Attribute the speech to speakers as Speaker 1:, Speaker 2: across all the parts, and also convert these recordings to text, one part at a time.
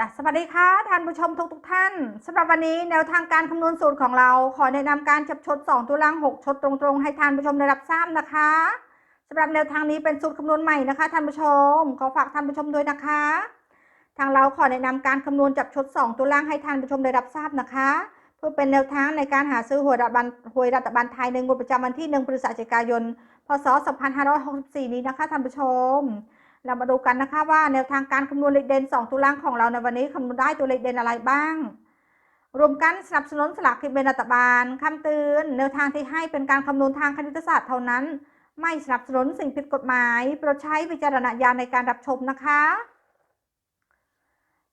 Speaker 1: จ้ะสวัสดีค่ะท่านผู้ชมทุกทุกๆท่านสำหรับวันนี้แนวทางการคำนวณสูตรของเรา ขอแนะนำการจับชด 2 ตัวล่าง 6 ชดตรงๆ ให้ท่านผู้ชมได้รับทราบนะคะสำหรับแนวทางนี้เป็นสูตรคำนวณใหม่นะคะท่านผู้ชมขอฝากท่านผู้ชมด้วยนะคะ ทางเราขอแนะนำการคำนวณจับชด 2 ตัวล่างให้ท่านผู้ชมได้รับทราบนะคะ เพื่อเป็นแนวทางในการหาซื้อหวยรัฐบาลหวยรัฐบาลไทยในงวดประจำวันที่ 1 พฤศจิกายน พศ 2564 นี้นะคะท่านผู้ชม เรามาดูกันนะคะว่าแนวทางการคำนวณเลขเด่น2ตัวล่างของเราในวันนี้คำนวณได้ตัวเลขเด่นอะไรบ้าง รวมกันสนับสนุนสลากกินแบ่งรัฐบาลคำเตือนแนวทางที่ให้เป็นการคำนวณทางคณิตศาสตร์เท่านั้น ไม่สนับสนุนสิ่งผิดกฎหมายโปรดใช้วิจารณญาณในการรับชมนะคะ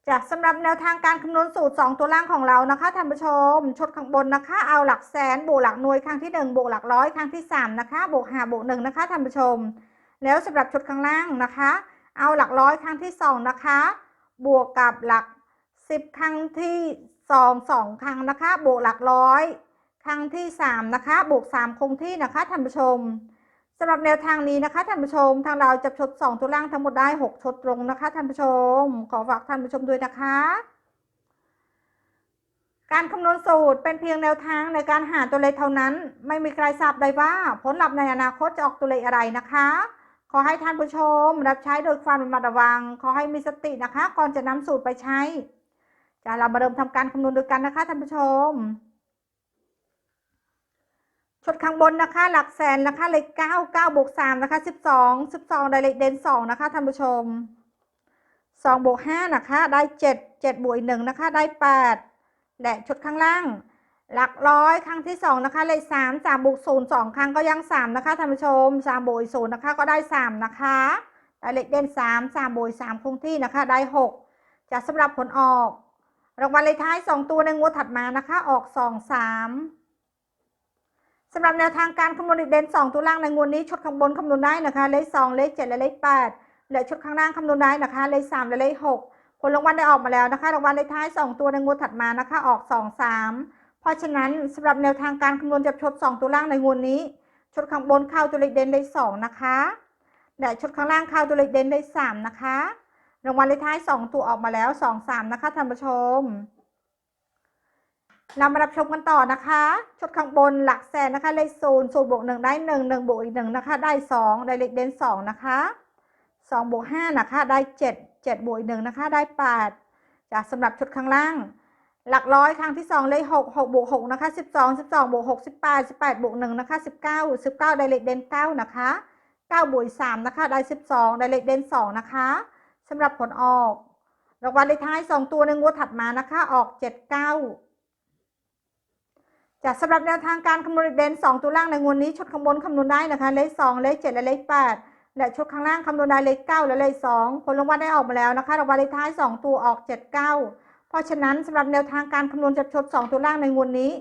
Speaker 1: จากสำหรับแนวทางการคำนวณสูตร 2 ตัวล่างของเรานะคะท่านผู้ชมชดข้างบนนะคะ เอาหลักแสนบวกหลักหน่วยครั้งที่ 1บวกหลักร้อยครั้งที่ 3 นะคะบวก5บวก1นะคะท่านผู้ชม แล้วสำหรับชุดข้างล่างนะคะ เอาหลักร้อยครั้งที่ 2 นะคะ บวกกับหลัก 10 ครั้งที่ 2 2 ครั้งนะคะ บวกหลักร้อยครั้งที่ 3 นะคะ บวก 3 คงที่นะคะท่านผู้ชมสำหรับแนวทางนี้นะคะท่านผู้ชม ทางเราจะชด 2 ตัวล่างทั้งหมดได้ 6 ชดตรงนะคะท่านผู้ชม ขอฝากท่านผู้ชมด้วยนะคะการคำนวณสูตรเป็นเพียงแนวทางในการหาตัวเลขเท่านั้น ไม่มีใครทราบได้ว่าผลลัพธ์ในอนาคตจะออกตัวเลขอะไรนะคะ ขอให้ท่านผู้ชม รับใช้โดยความระมัดระวัง ขอให้มีสตินะคะ ก่อนจะนำสูตรไปใช้จะเรามาเริ่มทำการคำนวณด้วยกันนะคะท่านผู้ชม ชุดข้างบนนะคะ หลักแสนนะคะเลขเก้าเก้าบวกสามนะคะสิบสองสิบสองได้เลขเด่นสองนะคะท่านผู้ชมสองบวกห้านะคะ ได้เจ็ดเจ็ดบวกอีกหนึ่งนะคะ ได้แปดและชุดข้างล่าง หลักร้อยครั้งที่สองนะคะเลขสามสามบวกศูนย์สองครั้งก็ยังสามนะคะท่านผู้ชมสามบวกศูนย์นะคะก็ได้สามนะคะได้เลขเด่นสามสามบวกสามคงที่นะคะได้หกจะสำหรับผลออกรางวัลเลขท้ายสองตัวในงวดถัดมานะคะออกสองสามสำหรับแนวทางการคำนวณเลขเด่นสองตัวล่างในงวดนี้ชุดข้างบนคำนวณได้นะคะเลขสองเลขเจ็ดและเลขแปดและชุดข้างล่างคำนวณได้นะคะเลขสามและเลขหกผลรางวัลได้ออกมาแล้วนะคะรางวัลเลขท้ายสองตัวในงวดถัดมานะคะออกสองสาม เพราะฉะนั้นสำหรับแนวทางการคำนวณจับชด 2 ตัวล่างในงวดนี้ ชดข้างบนเข้าตัวเลขเด่นได้ 2 นะคะและชดข้างล่างเข้าตัวเลขเด่นได้ 3 นะคะ รางวัลเลขท้าย 2 ตัวออกมาแล้ว 2 3 นะคะท่านผู้ชมเรามารับชมกันต่อนะคะ ชดข้างบนหลักแสนนะคะเลขศูนย์ศูนย์บวกหนึ่งได้หนึ่งหนึ่งบวกอีกหนึ่งนะคะ ได้สองได้เลขเด่นสองนะคะสองบวกห้านะคะ ได้เจ็ดเจ็ดบวกอีกหนึ่งนะคะ ได้แปดจากสำหรับชดข้างล่าง หลักร้อยครั้งที่สองเลขหกหกบวกหกนะคะสิบสองสิบสองบวกหกสิบแปดสิบแปดบวกหนึ่งนะคะสิบเก้าสิบเก้าได้เลขเด่นเก้านะคะเก้าบวกสามนะคะได้สิบสองได้เลขเด่นสองนะคะสำหรับผลออกรางวัลเลขท้ายสองตัวในงวดถัดมานะคะออกเจ็ดเก้าจากสำหรับแนวทางการคำนวณเลขเด่นสองตัวล่างในงวดนี้ชุดข้างบนคำนวณได้นะคะเลขสองเลขเจ็ดและเลขแปดและชุดข้างล่างคำนวณได้เลขเก้าและเลขสองผลรางวัลได้ออกมาแล้วนะคะรางวัลเลขท้ายสองตัวออกเจ็ด เพราะฉะนั้นสำหรับแนวทางการคำนวณจับชด 2 ตัวล่างในงวดนี้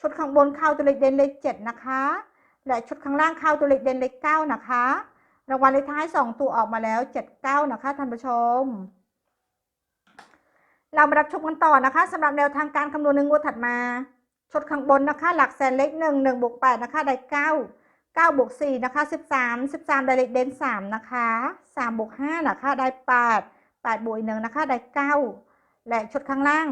Speaker 1: ชดข้างบนเข้าตัวเลขเด่นเลข7นะคะ และชดข้างล่างเข้าตัวเลขเด่นเลข9นะคะ รางวัลเลขท้าย 2 ตัวออกมาแล้ว 79 นะคะท่านผู้ชม เรามารับชมกันต่อนะคะสำหรับแนวทางการคำนวณในงวดถัดมา ชดข้างบนนะคะ หลักแสนเลข1 1บวก8นะคะได้9 9บวก4นะคะ13 13 ได้เลขเด่น3นะคะ3บวก5นะคะได้ 8 8บวกอีก1นะคะได้ 9 และชุดข้างล่าง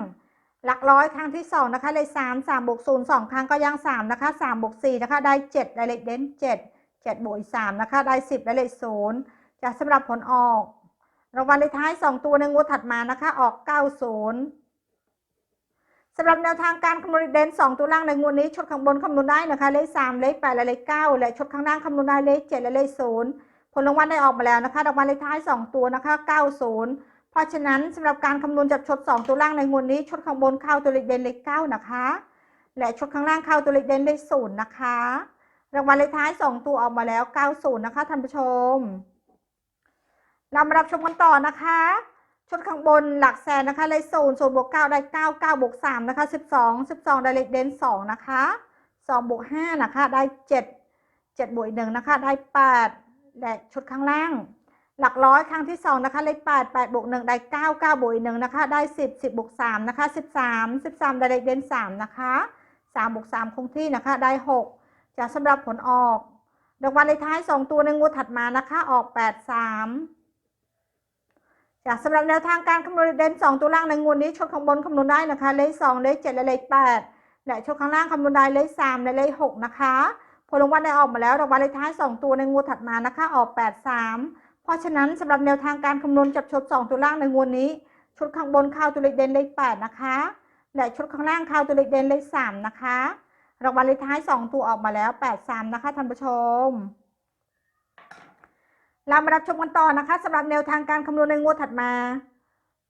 Speaker 1: หลักร้อยครั้งที่สองนะคะเลขสามสามบวกศูนย์สองครั้งก็ยังสามนะคะสามบวกสี่นะคะได้เจ็ดได้เลขเด่นเจ็ดเจ็ดบวกสามนะคะได้สิบได้เลขศูนย์จากสำหรับผลออกรางวัลเลขท้ายสองตัวในงวดถัดมานะคะออกเก้าศูนย์สำหรับแนวทางการคำนวณเลขเด่นสองตัวล่างในงวดนี้ชุดข้างบนคำนวณได้นะคะเลขสามเลขแปดและเลขเก้าและชุดข้างล่างคำนวณได้เลขเจ็ดและเลขศูนย์ผลรางวัลได้ออกมาแล้วนะคะรางวัลเลขท้ายสองตัวนะคะเก้าศูนย์ เพราะฉะนั้นสำหรับการคำนวณจับชด 2 ตัวล่างในงวดนี้ชดข้างบนเข้าตัวเลขเด่นเลข9นะคะ และชดข้างล่างเข้าตัวเลขเด่นเลขศูนย์นะคะรางวัลเลขท้าย 2 ตัวออกมาแล้ว 90 นะคะท่านผู้ชมเรามารับชมกันต่อนะคะชุดข้างบนหลักแสนนะคะเลขศูนย์ศูนย์บวกเก้าได้เก้าเก้าบวกสามนะคะสิบสองสิบสองได้เลขเด่นสองนะคะสองบวกห้านะคะได้เจ็ดเจ็ดบวกอีกหนึ่งนะคะได้แปดและชุดข้างล่าง หลักร้อยครั้งที่สองนะคะ เลขแปดแปดบวกหนึ่งได้เก้าเก้าบวกอีกหนึ่งนะคะ ได้สิบสิบบวกสามนะคะสิบสามสิบสามได้เลขเด่นสามนะคะสามบวกสามคงที่นะคะ ได้หกจะสำหรับผลออกรางวัลเลขท้ายสองตัวในงวดถัดมานะคะ ออกแปดสามจากสำหรับแนวทางการคำนวณเด่น2 ตัวล่างในงวดนี้ชดข้างบนคำนวณได้นะคะ เลข2เลข7และเลข8และชดข้างล่างคำนวณได้เลข3และเลข6นะคะ ผลรางวัลได้ออกมาแล้วรางวัลเลขท้าย 2 ตัวในงวดถัดมานะคะ ออก 83 ราะฉะนั้นสำหรับแนวทางการคำนวณจับชด2 ตัวล่างในงวดนี้ ชุดข้างบนเข้าตัวเลขเด่นเลข8นะคะ และชุดข้างล่างเข้าตัวเลขเด่นเลข3นะคะรางวัลเลขท้าย 2 ตัวออกมาแล้ว 83 นะคะท่านผู้ชม เรามารับชมกันต่อนะคะสำหรับแนวทางการคำนวณในงวดถัดมา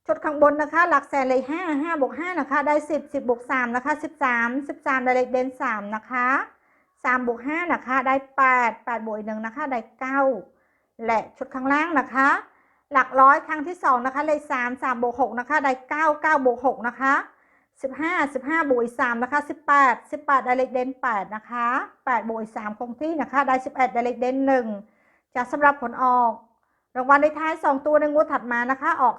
Speaker 1: ชุดข้างบนนะคะ หลักแสนเลย5 5บวก5นะคะ ได้ 10 10บวก3นะคะ 13 13 ได้เลขเด่น3นะคะ3บวก5นะคะ ได้ 8 8บวกอีกหนึ่งนะคะ ได้ 9 และชุดข้างล่างนะคะ หลักร้อยครั้งที่2นะคะเลข3 3บวก6นะคะได้9 9บวก6นะคะ15 15บวกอีก3นะคะ18 18ได้เลขเด่น8นะคะ8บวกอีก3คงที่นะคะได้ 11ได้เลขเด่น1จากสำหรับผลออก รางวัลในท้าย 2 ตัวในงวดถัดมานะคะออก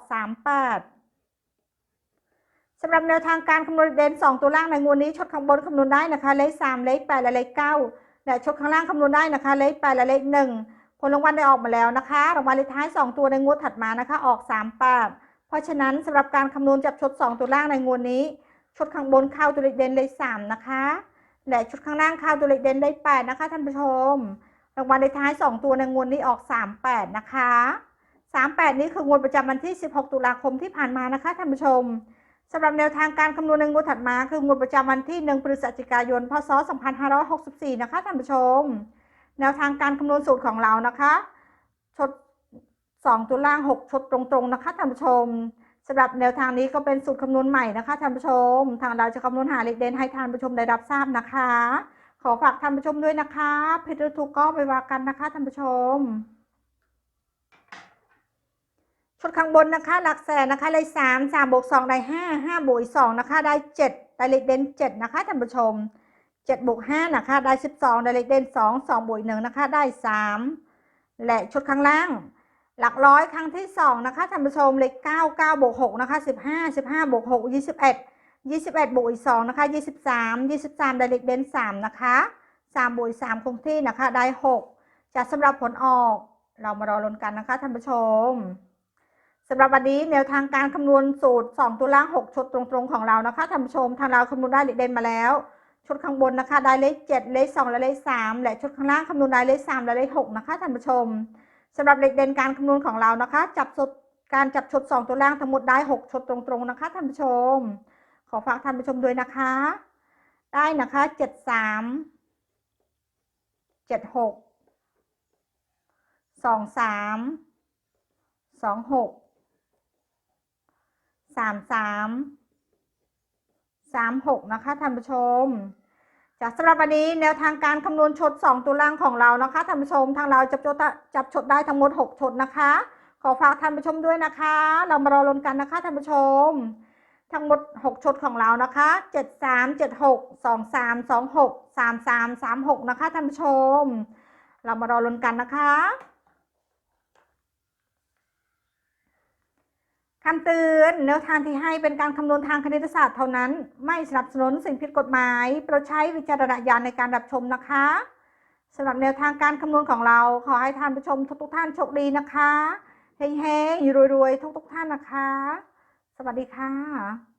Speaker 1: 38สำหรับแนวทางการคำนวณเด่น2 ตัวล่างในงวดนี้ชดข้างบนคำนวณได้นะคะ เลข3เลข8และเลข9และชดข้างล่างคำนวณได้นะคะ เลข8และเลข1 ผลรางวัลได้ออกมาแล้วนะคะรางวัลเลขท้าย 2 ตัวในงวดถัดมานะคะ ออก38เพราะฉะนั้นสำหรับการคำนวณจับชด 2 ตัวล่างในงวดนี้ชุดข้างบนเข้าตัวเลขเด่นเลข3นะคะและชุดข้างล่างเข้าตัวเลขเด่นเลข8นะคะท่านผู้ชมรางวัลในท้าย 2 ตัวในงวดนี้ออก 38 นะคะ 38 นี้คืองวดประจำวันที่ 16 ตุลาคมที่ผ่านมานะคะท่านผู้ชมสำหรับแนวทางการคำนวณในงวดถัดมา คืองวดประจำวันที่ 1 พฤศจิกายน พศ 2564 นะคะท่านผู้ชม แนวทางการคำนวณสูตรของเรานะคะชด2ตัวล่าง 6 ชดตรงๆนะคะท่านผู้ชมสำหรับแนวทางนี้ก็เป็นสูตรคำนวณใหม่นะคะท่านผู้ชม ทางเราจะคำนวณหาเลขเด่นให้ท่านผู้ชมได้รับทราบนะคะ ขอฝากท่านผู้ชมด้วยนะคะผิดหรือถูกก็ไปว่ากันนะคะท่านผู้ชมชุดข้างบนนะคะ หลักแสนนะคะเลขสามสามบวกสองได้ห้าห้าบวกอีกสองนะคะ ได้เจ็ดได้เลขเด่นเจ็ดนะคะท่านผู้ชม เจ็ดบวกห้านะคะได้สิบสองได้เลขเด่นสองสองบวกอีกหนึ่งนะคะได้สามและชุดข้างล่าง หลักร้อยครั้งที่สองนะคะท่านผู้ชมเลขเก้าเก้าบวกหกนะคะสิบห้าสิบห้าบวกหกยี่สิบเอ็ดยี่สิบเอ็ดบวกอีกสองนะคะยี่สิบสามยี่สิบสามได้เลขเด่นสามนะคะสามบวกอีกสามคงที่นะคะได้หกจะสำหรับผลออกเรามารอลุ้นกันนะคะท่านผู้ชมสำหรับวันนี้แนวทางการคำนวณสูตร 2 ตัวล่าง 6 ชุดตรงๆของเรานะคะท่านผู้ชมทางเราคำนวณได้เลขเด่นมาแล้ว ชุดข้างบนนะคะ ได้เลข7เลข2และเลข3และชุดข้างล่างคำนวณได้เลข3และเลข6นะคะท่านผู้ชมสำหรับเลขเด่นการคำนวณของเรานะคะ จับชุดการจับชุด2ตัวล่างทั้งหมดได้6ชุดตรงๆนะคะท่านผู้ชม ขอฝากท่านผู้ชมด้วยนะคะ ได้นะคะ73 76 23 26 33 36 นะคะท่านผู้ชมจากสำหรับวันนี้แนวทางการคำนวณชด 2 ตัวล่างของเรานะคะท่านผู้ชมทางเราจับชดจับชดได้ทั้งหมด 6 ชดนะคะ ขอฝากท่านผู้ชมด้วยนะคะ เรามารอลุ้นกันนะคะท่านผู้ชม ทั้งหมด 6 ชดของเรานะคะ 73 76 23 26 33 36 นะคะท่านผู้ชม เรามารอลุ้นกันนะคะ คำเตือนแนวทางที่ให้เป็นการคำนวณทางคณิตศาสตร์เท่านั้น ไม่สนับสนุนสิ่งผิดกฎหมายโปรดใช้วิจารณญาณในการรับชมนะคะสำหรับแนวทางการคำนวณของเรา ขอให้ท่านผู้ชมทุกๆท่านโชคดีนะคะเฮ้งๆรวยๆทุกๆท่านนะคะ สวัสดีค่ะ